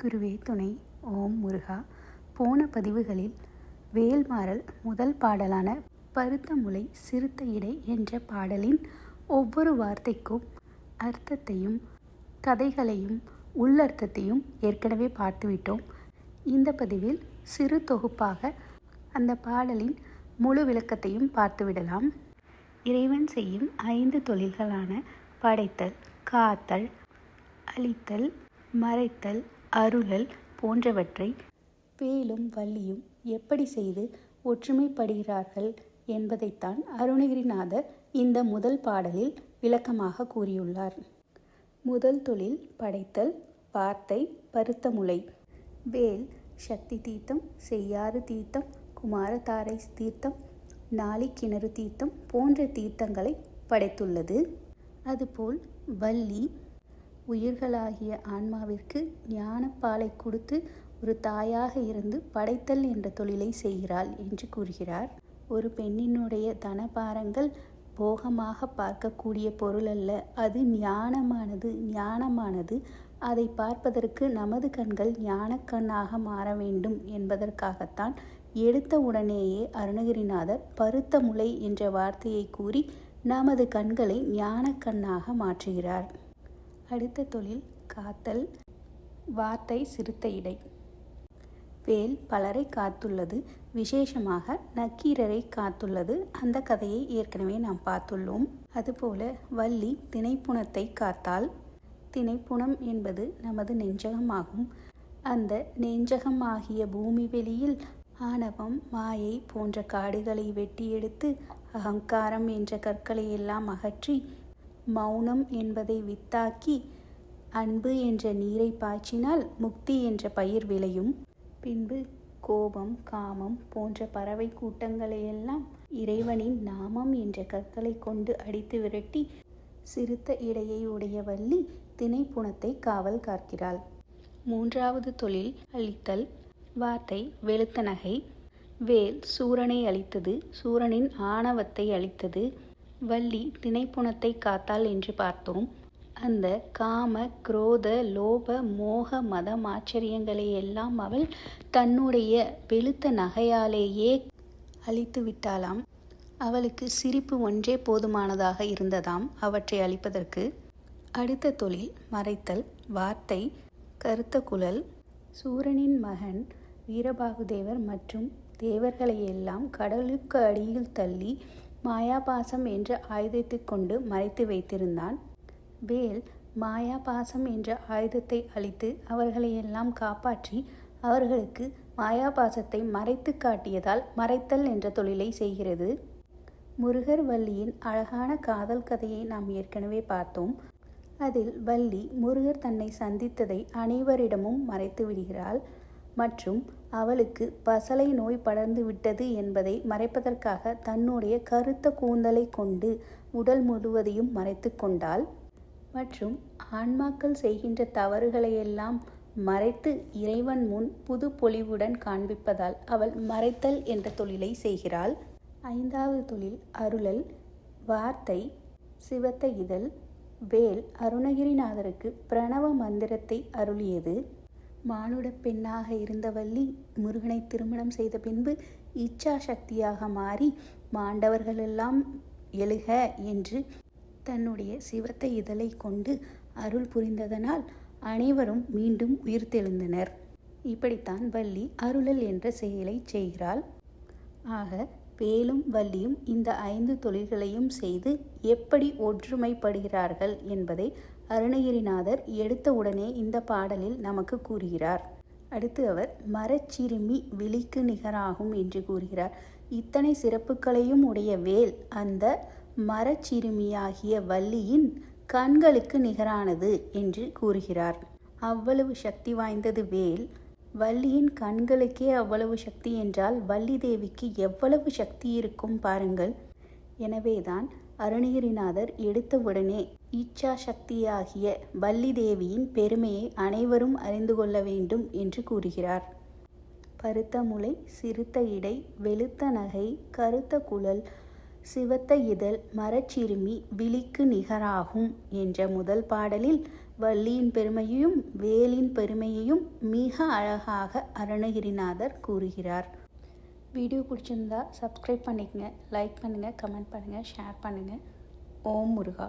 குருவே துணை. ஓம் முருகா. போன பதிவுகளில் வேல்மாறல் முதல் பாடலான பருத்த முளை சிறுத்த இடை என்ற பாடலின் ஒவ்வொரு வார்த்தைக்கும் அர்த்தத்தையும் கதைகளையும் உள்ளர்த்தத்தையும் ஏற்கனவே பார்த்துவிட்டோம். இந்த பதிவில் சிறு தொகுப்பாக அந்த பாடலின் முழு விளக்கத்தையும் பார்த்துவிடலாம். இறைவன் செய்யும் ஐந்து தொழில்களான படைத்தல் காத்தல் அழித்தல் மறைத்தல் அருளல் போன்றவற்றை வேலும் வள்ளியும் எப்படி செய்து ஒற்றுமைப்படுகிறார்கள் என்பதைத்தான் அருணகிரிநாதர் இந்த முதல் பாடலில் விளக்கமாக கூறியுள்ளார். முதல் தொழில் படைத்தல் வார்த்தை பருத்த முளை வேல் சக்தி தீர்த்தம் செய்யாறு தீர்த்தம் குமாரதாரை தீர்த்தம் நாளி கிணறு தீர்த்தம் போன்ற தீர்த்தங்களை படைத்துள்ளது. அதுபோல் வள்ளி உயிர்களாகிய ஆன்மாவிற்கு ஞானப்பாலை கொடுத்து ஒரு தாயாக இருந்து படைத்தல் என்ற தொழிலை செய்கிறாள் என்று கூறுகிறார். ஒரு பெண்ணினுடைய தனபாரங்கள் போகமாக பார்க்கக்கூடிய பொருள் அல்ல. அது ஞானமானது ஞானமானது. அதை பார்ப்பதற்கு நமது கண்கள் ஞானக்கண்ணாக மாற வேண்டும் என்பதற்காகத்தான் எடுத்த உடனேயே அருணகிரிநாதர் பருத்த முளை என்ற வார்த்தையை கூறி நமது கண்களை ஞானக்கண்ணாக மாற்றுகிறார். அடுத்த தொழில் காத்தல் வார்த்தை சிறுத்த இடை. வேல் பலரை காத்துள்ளது விசேஷமாக நக்கீரரை காத்துள்ளது. அந்த கதையை ஏற்கனவே நாம் பார்த்துள்ளோம். அதுபோல வள்ளி திணைப்புணத்தை காத்தால் திணைப்புணம் என்பது நமது நெஞ்சகமாகும். அந்த நெஞ்சகமாகிய பூமி வெளியில் ஆணவம் மாயை போன்ற காடுகளை வெட்டி எடுத்து அகங்காரம் என்ற கற்களை எல்லாம் அகற்றி மௌனம் என்பதை வித்தாக்கி அன்பு என்ற நீரை பாய்ச்சினால் முக்தி என்ற பயிர் விளையும். பின்பு கோபம் காமம் போன்ற பறவை கூட்டங்களையெல்லாம் இறைவனின் நாமம் என்ற கற்களை கொண்டு அடித்து விரட்டி சிறுத்த இடையை உடைய வள்ளி திணைப்புணத்தை காவல் காக்கிறாள். மூன்றாவது தொழில் அழித்தல். வார்த்தை வெளுத்த நகை. வேல் சூரனை அழித்தது. சூரனின் ஆணவத்தை அழித்தது. வள்ளி தினைப்புணத்தை காத்தாள் என்று பார்த்தோம். அந்த காம குரோத லோப மோக மதம் ஆச்சரியங்களை எல்லாம் அவள் தன்னுடைய வெளுத்த நகையாலேயே அழித்து விட்டாளாம். அவளுக்கு சிரிப்பு ஒன்றே போதுமானதாக இருந்ததாம். அவற்றை அழிப்பதற்கு அடுத்த தொழில் மறைத்தல் வார்த்தை கருத்த குழல் சூரனின் மகன் வீரபாகுதேவர் மற்றும் தேவர்களையெல்லாம் கடலுக்கு அடியில் தள்ளி மாயாபாசம் என்ற ஆயுதத்தை கொண்டு மறைத்து வைத்திருந்தான். வேல் மாயாபாசம் என்ற ஆயுதத்தை அழித்து அவர்களையெல்லாம் காப்பாற்றி அவர்களுக்கு மாயாபாசத்தை மறைத்து காட்டியதால் மறைத்தல் என்ற தொழிலை செய்கிறது. முருகர் வள்ளியின் அழகான காதல் கதையை நாம் ஏற்கனவே பார்த்தோம். அதில் வள்ளி முருகர் தன்னை சந்தித்ததை அனைவரிடமும் மறைத்து விடுகிறாள். மற்றும் அவளுக்கு பசலை நோய் படர்ந்து விட்டது என்பதை மறைப்பதற்காக தன்னுடைய கருத்த கூந்தலை கொண்டு உடல் முழுவதையும் மறைத்து கொண்டாள். மற்றும் ஆன்மாக்கள் செய்கின்ற தவறுகளையெல்லாம் மறைத்து இறைவன் முன் புது பொலிவுடன் காண்பிப்பதால் அவள் மறைத்தல் என்ற தொழிலை செய்கிறாள். ஐந்தாவது தொழில் அருளல் வார்த்தை சிவத்த இதழ் வேல் அருணகிரிநாதருக்கு பிரணவ மந்திரத்தை அருளியது. மானுட பெண்ணாக இருந்த வள்ளி முருகனை திருமணம் செய்த பின்பு இச்சா சக்தியாக மாறி மாண்டவர்களெல்லாம் எழுக என்று தன்னுடைய சிவத்தை இதழை கொண்டு அருள் புரிந்ததனால் அனைவரும் மீண்டும் உயிர்த்தெழுந்தனர் இப்படித்தான் வள்ளி அருளல் என்ற செயலை செய்கிறாள். ஆக வேலும் வள்ளியும் இந்த ஐந்து தொழில்களையும் செய்து எப்படி ஒற்றுமைப்படுகிறார்கள் என்பதை அருணகிரிநாதர் எடுத்தவுடனே இந்த பாடலில் நமக்கு கூறுகிறார். அடுத்து அவர் மரச்சிறுமி விழிக்கு நிகராகும் என்று கூறுகிறார். இத்தனை சிறப்புகளையும் உடைய வேல் அந்த மரச்சிறுமியாகிய வள்ளியின் கண்களுக்கு நிகரானது என்று கூறுகிறார். அவ்வளவு சக்தி வாய்ந்தது வேல் வள்ளியின் கண்களுக்கே அவ்வளவு சக்தி என்றால் வள்ளி தேவிக்கு எவ்வளவு சக்தி இருக்கும் பாருங்கள். எனவேதான் அருணகிரிநாதர் எடுத்தவுடனே இச்சா சக்தியாகிய வள்ளி தேவியின் பெருமையை அனைவரும் அறிந்து கொள்ள வேண்டும் என்று கூறுகிறார். பருத்த முளை சிறுத்த இடை வெளுத்த நகை கருத்த குழல் சிவத்த இதழ் மரச்சிறுமி விழிக்கு நிகராகும் என்ற முதல் பாடலில் வள்ளியின் பெருமையையும் வேலின் பெருமையையும் மிக அழகாக அருணகிரிநாதர் கூறுகிறார். வீடியோ பிடிச்சிருந்தா சப்ஸ்கிரைப் பண்ணிக்கங்க லைக் பண்ணுங்கள் கமெண்ட் பண்ணுங்கள் ஷேர் பண்ணுங்கள் ஓம் முருகா.